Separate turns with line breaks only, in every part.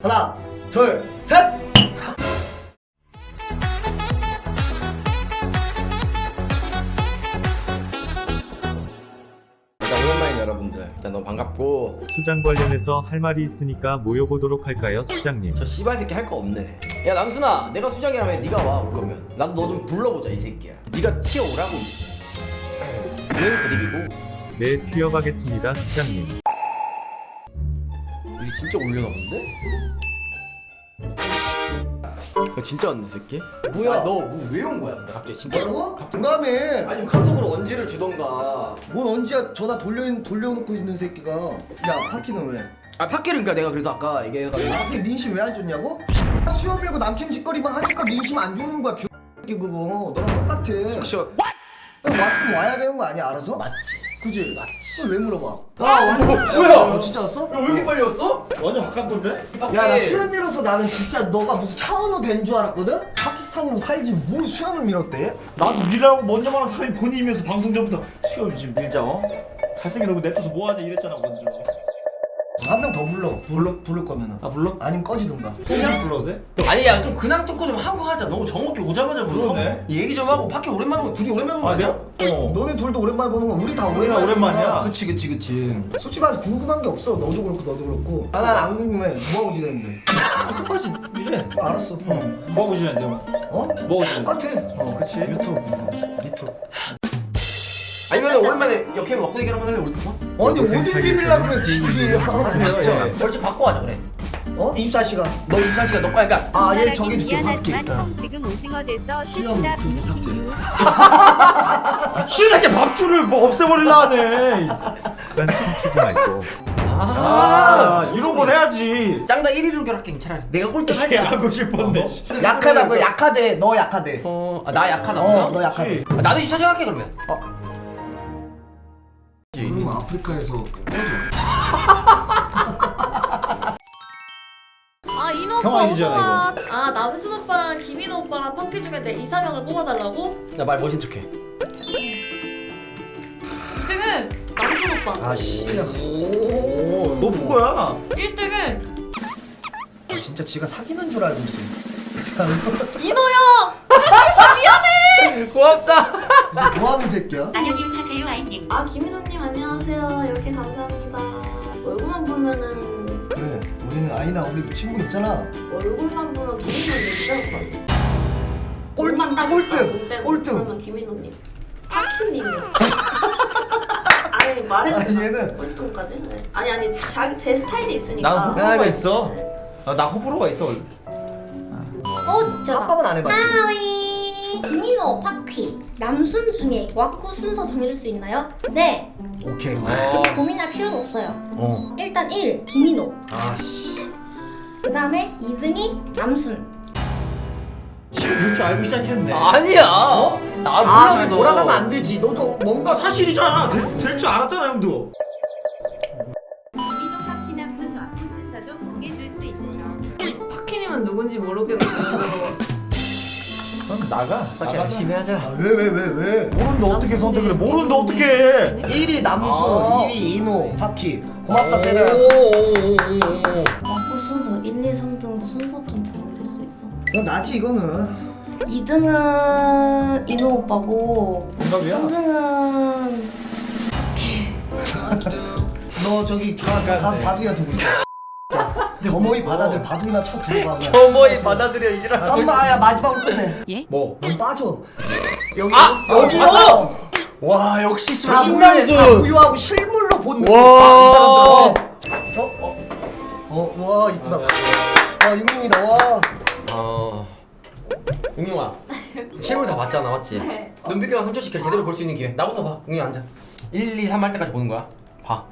하나, 둘, 셋!
일단 오랜만에 여러분들 일단 너무 반갑고
수장 관련해서 할 말이 있으니까 모여보도록 할까요, 수장님?
저 씨발 새끼 할 거 없네 야 남순아 내가 수장이라면 네가 와 올 거면 나도 너 좀 불러보자 이 새끼야 네가 튀어오라고 는 드립이고
네, 튀어가겠습니다, 수장님.
이게 진짜 올려나 본데? 야 진짜 왔네 새끼
뭐야?
너 왜 온 거야 근데 갑자기 진짜
뭐라고? 동감해.
아니 카톡으로 언지를 주던가
뭔 언제야 전화 돌려 돌려놓고 있는 새끼가. 야 파키는 왜?
아 팟캐를 그러니까 내가 그래서 아까 얘기해가지고
아, 새끼 민심 왜 안 줬냐고? 수염 밀고 남캠 짓거리만 하니까 민심 안 좋은 거야. 새끼 그거 너랑 똑같아.
혹시
형 왔으면 와야 되는 거 아니야? 알아서?
맞지
그지?
맞지
그걸 왜 물어봐? 아 왔어.
뭐야?
어, 진짜 왔어?
야왜 이렇게 빨리 왔어?
완전 가깝던데?
야 나 수염 밀어서 나는 진짜 너가 무슨 차은우 된 줄 알았거든? 파키스탄으로 살지 뭘 수염을 밀었대?
나도 밀라고 먼저 말한 사람이 본인이면서 방송 전부터 수염 좀 밀자 어? 잘생긴 얼굴 내꺼서 뭐하냐 이랬잖아 먼저
한 명 더 불러. 불러 부를 거면은.
아 불러?
아니면 꺼지든가.
소장 불러도 돼?
아니 야 좀 근황 토크 좀 하고 하자 너무 정먹게 오자마자 무슨
그러네.
얘기 좀 하고 밖에 오랜만에 보고 둘이 오랜만에 보는
거아
아니야?
어
너네 둘도 오랜만에 보는 거 우리 다
우리가
오랜만에
오랜만이야.
그치 그치 그치
솔직히 말해서 궁금한 게 없어. 너도 그렇고 너도 그렇고. 아, 난 안 궁금해. 뭐하고 지냈는데?
똑같이 이래
알았어.
응 뭐하고 지냈는데 뭐?
어?
뭐하고 지냈는데?
똑같아. 어, 그치. 유튜브.
아니면 오랜만에 역행 먹고 얘기 한번 할래 우리 거?
아니, 어딜 비밀라 그래. 아, 진짜.
예.
벌칙 바꿔 하자 그래
어? 24시간.
너 24시간 너 거야 그러니까
아, 얘
말하긴
정해줄게,
형 지금 오징어 돼서
수염 유튜브 삭제.
시새끼 밥줄을 뭐 없애버릴라 하네
약간 춤추지 말고.
아,
아 이런 건 해야지
짱다 1위로 결합게 차라리 내가 꼴등
씨
하자
하고 싶었네
약하다고, 약하대. 너 약하대.
어, 아, 나 약하나
어? 너 약하대.
아, 나도 24시간 할게 그러면 어.
그럼 아프리카에서
아 이노
형
오빠. 어서와 아 남순 오빠랑 김인호 오빠랑 펑키 중에 내 이상형을 뽑아달라고?
야말 멋진 척해.
1등은 남순 오빠.
아, 씨.
오. 높은 거야?
1등은
아, 진짜 지가 사귀는 줄 알고 있어.
인호 형!
고맙다
무슨 뭐 하는 새끼야?
안녕님 하세요 아이님
아 김인호님 안녕하세요 이렇게 감사합니다 얼굴만 보면은
그래. 우리는 아이나 우리 친구 있잖아.
얼굴만 보면 김인호님 무조건
꼴-
얼굴만 딱
꼴등,
빼고
꼴등.
그러면 김인호님 파키님이요 아니 말해도
아니, 얘는-
꼴등까지? 네. 아니 아니 자기 제 스타일이 있으니까
난 후보가
네.
있어. 아, 나 호불호가 있어 원래.
어 진짜
합방은 안 해봤지.
하위 김인호 파퀴. 남순 중에 왁구 순서 정해줄 수 있나요? 네.
오케이.
지금 고민할 필요도 없어요.
어.
일단 1 김인호
아씨.
그 다음에 2등이 남순.
지금 될줄 알고 시작했네.
아니야. 나
아,
몰랐어
돌아가면 안 되지. 너도 뭔가
아 사실이잖아. 될 줄 알았잖아 형도.
이동 파티 남순 왁구 순서 좀 정해줄 수 있어요.
파키님은 누군지 모르겠어요
그럼 나가 나가
열심히 하자
아, 왜, 왜, 왜, 왜?
모르는데 어떻게 선택을 해 모르는데 어떻게 해
1위 남순,
아.
2위 이노, 파키. 고맙다, 세라.
오오오오오
왁구 순서 1, 2, 3등 순서 좀 정해줄 수 있어
넌 나지, 이거는.
2등은 인호 오빠고
정답이야
3등은
너 저기 가, 가, 가서 바둑이나 두고 있어. 근데 어머니 바다들 바둑이나 쳐 들어가면.
어머니 받아들여 이지라
엄마 야, 마지막으로 끝내. 뭐넌 빠져. 여기,
아!
여기,
맞아! 와 역시 씨발
다
김남수
우유하고 실물로 본 느낌.
와.
이 사람들한테. 어? 어? 어? 와, 이쁘다. 와, 육룡이다, 와.
어 응용아 실물 다 봤잖아 맞지? 눈빛과 성cho시키를 제대로 볼 수 있는 기회 나부터 봐 응용 앉아 1, 2, 3 할 때까지 보는 거야 봐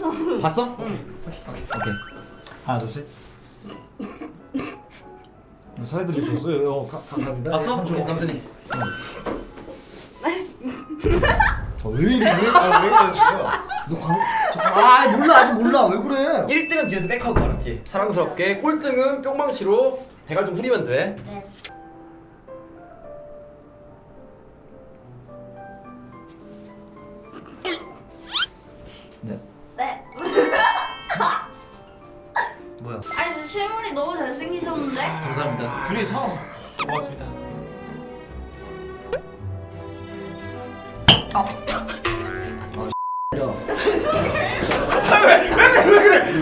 삼촌
봤어?
오케이 하나 둘셋 사회들이 줬어요 어, 가, 갑니다
봤어?
삼촌.
오케이 남순이
어, 왜 이래? 왜, 아, 왜 이래? 지금? 너 광, 저, 아, 몰라, 아직 몰라. 왜 그래?
1등은 뒤에서 백하고 알았지 사랑스럽게 꼴등은 뿅망치로 대가 좀 후리면 돼
네.
네.
네
뭐야?
아니 저 실물이 너무 잘생기셨는데?
감사합니다.
둘이서 고맙습니다.
야,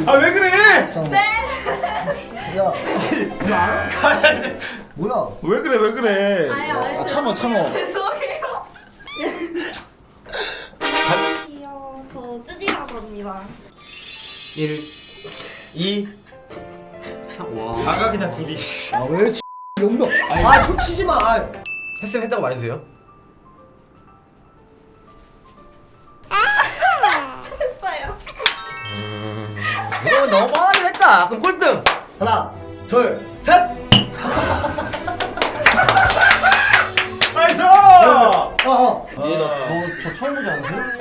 아왜 그래?
야, 이거 알아? 뭐야?
왜 그래 왜 그래?
아니, 아니,
아, 참어 참어.
합니다.
1, 2, 3. 와.
아가 그냥 둘이.
아왜 용병? 아, 총 치지 마. 아,
했으면 했다고 말해 주세요.
했어요.
이거 너무 뻔하긴 했다. 그럼 꼴등.
하나, 둘, 셋.
나이스.
어, 어.
너저 처음 보지 않으세요?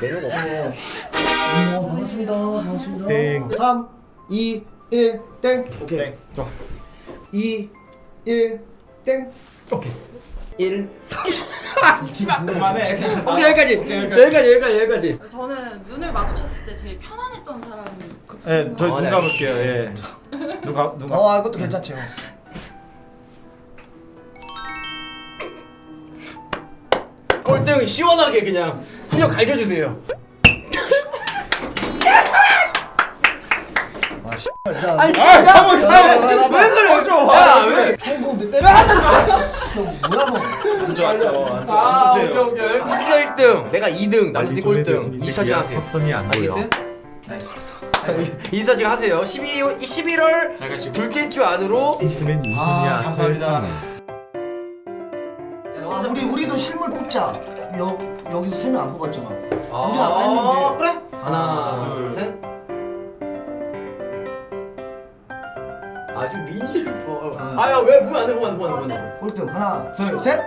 매력 없어.
어, 반갑습니다. 반갑습니다.
땡.
3, 2, 1, 땡.
오케이. 좋아.
2, 1, 땡.
오케이. 1.
그만해.
오케이 여기까지. 여기까지 여기까지 여기까지.
저는 눈을 마주쳤을 때 제일 편안했던 사람이
네, 저희
어,
눈
네,
감을게요. 예. 눈 감, 눈 감.
어, 이것도 괜찮죠.
꼴등 시원하게 그냥 훈역 갈겨주세요.
자,
아니,
아,
야,
가만 있어.
야, 야, 야, 야,
왜 그래?
좀.
야, 왜?
때문에 아, 뭐야 너?
앉아, 앉아, 앉아,
아, 오케이,
앉으세요.
오케이. 이사 1등, 내가 2등, 남준이 꼴등.
해주신
2차씩
새끼야.
하세요.
턱선이 안.
알겠어요?
나이스.
2차씩 하세요. 12, 11월
잘 가시고.
둘째 주 안으로
인턴이야
아, 감사합니다.
아, 우리 우리도 실물 뽑자. 여 여기서 세 명 안 뽑았잖아.
아,
우리 아까 했는데.
그래? 하나, 둘, 셋. 아, 지금 민주 뭐. 아, 야, 왜 보면 안 돼, 보면 안 돼, 보면 안 돼. 보면 안 돼.
꼴등 하나, 둘, 셋.